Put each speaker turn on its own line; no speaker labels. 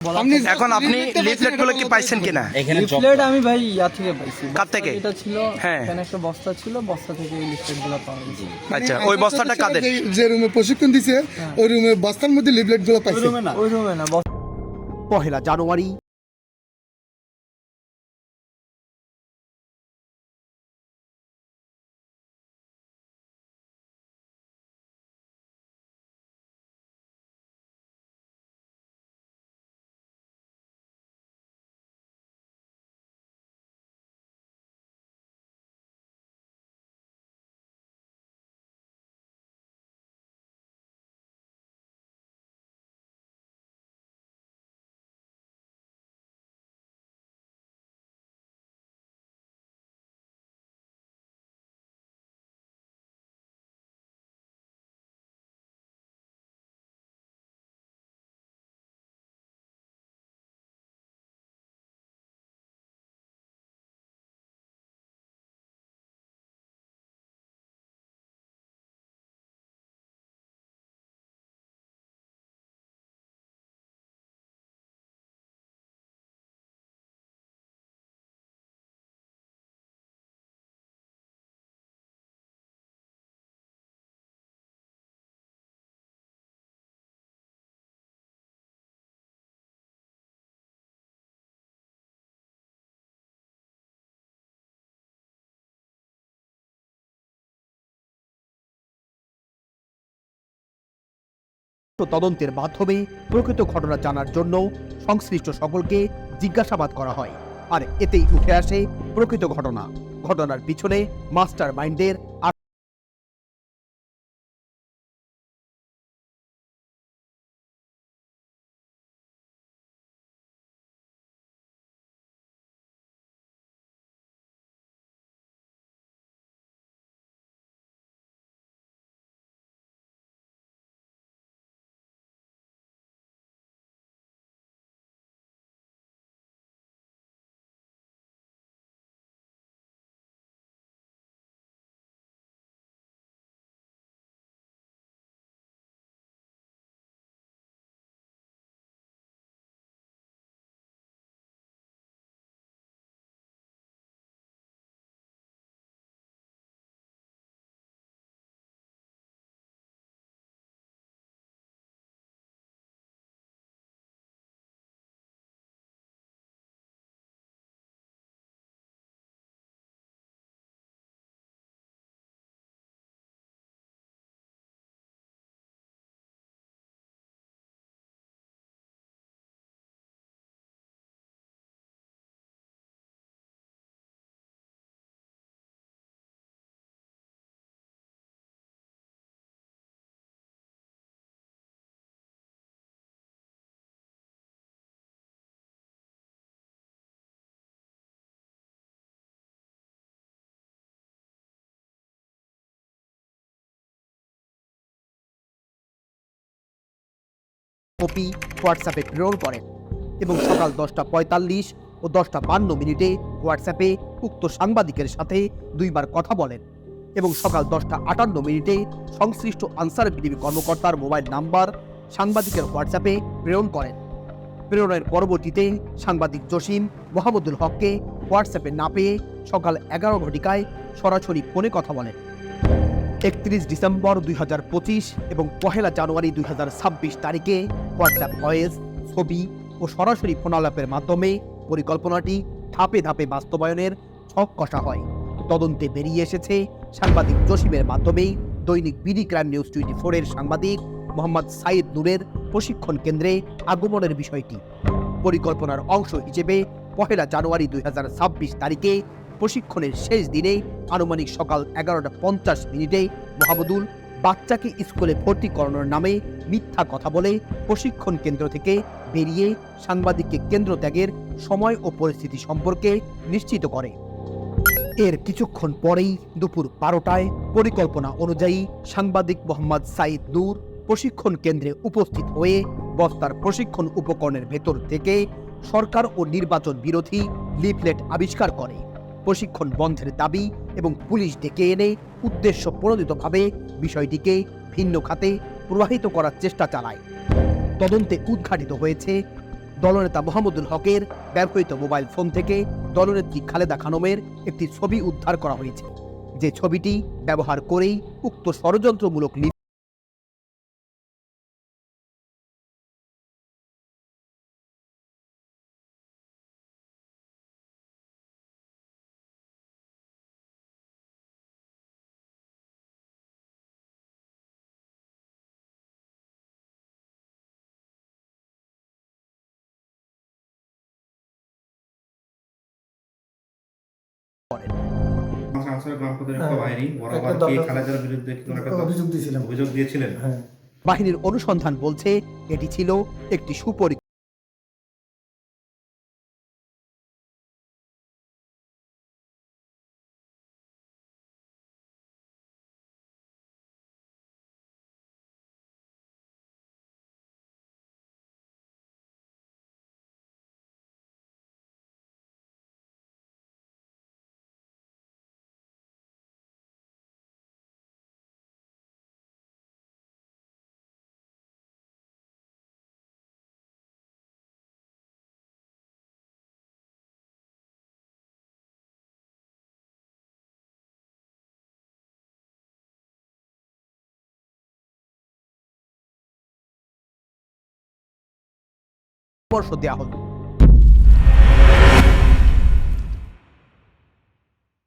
আপনি
এখন আপনি লিফলেটগুলো কি
পাইছেন
কিনা?
লিফলেট আমি ভাই ইয়া থেকে পাইছি।
কার থেকে?
এটা ছিল
হ্যাঁ।
এখানে একটা বস্তা ছিল বস্তা থেকে এই লিফলেটগুলো পাওয়া গেছে।
আচ্ছা ওই বস্তাটা কাদের?
যে- যে রুমে প্রশিক্ষণ দিছে ওই রুমে বস্তার মধ্যে লিফলেটগুলো পাইছে।
ওই রুমে না বস্তা
পহেলা জানুয়ারি তদন্তের মাধ্যমে প্রকৃত ঘটনা জানার জন্য সংশ্লিষ্ট সকলকে জিজ্ঞাসাবাদ করা হয়। আর এতেই উঠে আসে প্রকৃত ঘটনা। ঘটনার পিছনে মাস্টার মাইন্ডের কপি, হোয়াটসঅ্যাপে প্রেরণ করেন এবং সকাল দশটা পঁয়তাল্লিশ ও দশটা বান্ন মিনিটে হোয়াটসঅ্যাপে উক্ত সাংবাদিকের সাথে দুইবার কথা বলেন এবং সকাল দশটা আটান্ন মিনিটে সংশ্লিষ্ট আনসার বিডিবি কর্মকর্তার মোবাইল নাম্বার সাংবাদিকের হোয়াটসঅ্যাপে প্রেরণ করেন। প্রেরণের পরবর্তীতে সাংবাদিক জসিম মোহাম্মদুল হককে হোয়াটসঅ্যাপে না পেয়ে সকাল এগারো ঘটিকায় সরাসরি ফোনে কথা বলেন। একত্রিশ ডিসেম্বর দুই হাজার পঁচিশ এবং পহেলা জানুয়ারি দুই হাজার ছাব্বিশ তারিখে হোয়াটসঅ্যাপ ভয়েস, ছবি ও সরাসরি ফোনালাপের মাধ্যমে পরিকল্পনাটি ধাপে ধাপে বাস্তবায়নের ছক কষা হয়। তদন্তে বেরিয়ে এসেছে সাংবাদিক জসিমের মাধ্যমে দৈনিক বিডি ক্রাইম নিউজ টোয়েন্টি ফোরের সাংবাদিক মোহাম্মদ সাইদ নূরের প্রশিক্ষণ কেন্দ্রে আগমনের বিষয়টি। পরিকল্পনার অংশ হিসেবে পহেলা জানুয়ারি দুই হাজার ছাব্বিশ তারিখে প্রশিক্ষণের শেষ দিনে আনুমানিক সকাল এগারোটা পঞ্চাশ মিনিটে মোহাম্মদুল বাচ্চাকে স্কুলে ভর্তি করানোর নামে মিথ্যা কথা বলে প্রশিক্ষণ কেন্দ্র থেকে বেরিয়ে সাংবাদিককে কেন্দ্র ত্যাগের সময় ও পরিস্থিতি সম্পর্কে নিশ্চিত করে। এর কিছুক্ষণ পরেই দুপুর বারোটায় পরিকল্পনা অনুযায়ী সাংবাদিক মোহাম্মদ সাইদ নূর প্রশিক্ষণ কেন্দ্রে উপস্থিত হয়ে বস্তার প্রশিক্ষণ উপকরণের ভেতর থেকে সরকার ও নির্বাচন বিরোধী লিফলেট আবিষ্কার করে। প্রশিক্ষণ বন্ধের দাবি এবং পুলিশ ডেকে এনে উদ্দেশ্য প্রণোদিতভাবে বিষয়টিকে ভিন্ন খাতে প্রবাহিত করার চেষ্টা চালায়। তদন্তে উদ্ঘাটিত হয়েছে দলনেতা মোহাম্মদুল হকের ব্যবহৃত মোবাইল ফোন থেকে দলনেত্রী খালেদা খানমের একটি ছবি উদ্ধার করা হয়েছে। যে ছবিটি ব্যবহার করেই উক্ত ষড়যন্ত্রমূলক বাহিনীর অনুসন্ধান বলছে এটি ছিল একটি সুপরি পরামর্শ দেওয়া হলো